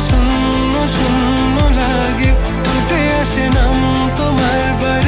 শূন্য শূন্য লাগে টুটে আসে নাম তোমার বারে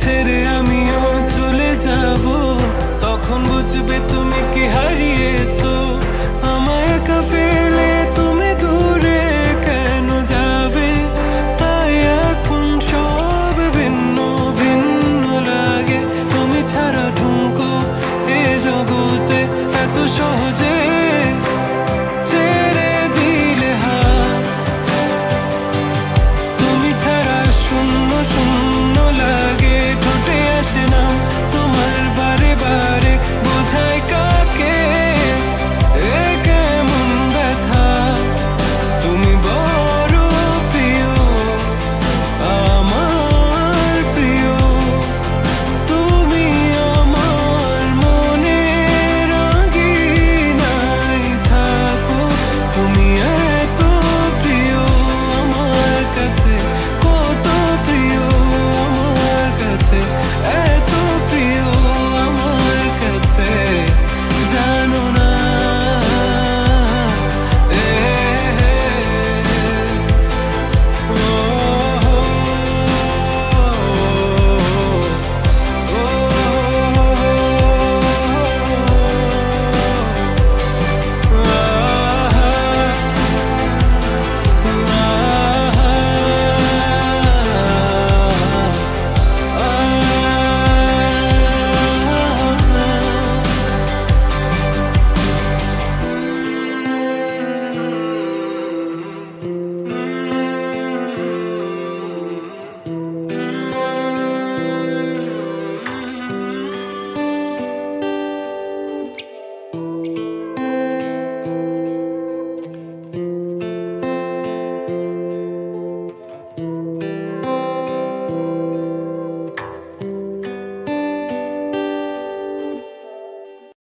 ছেড়ে আমিও চলে যাব।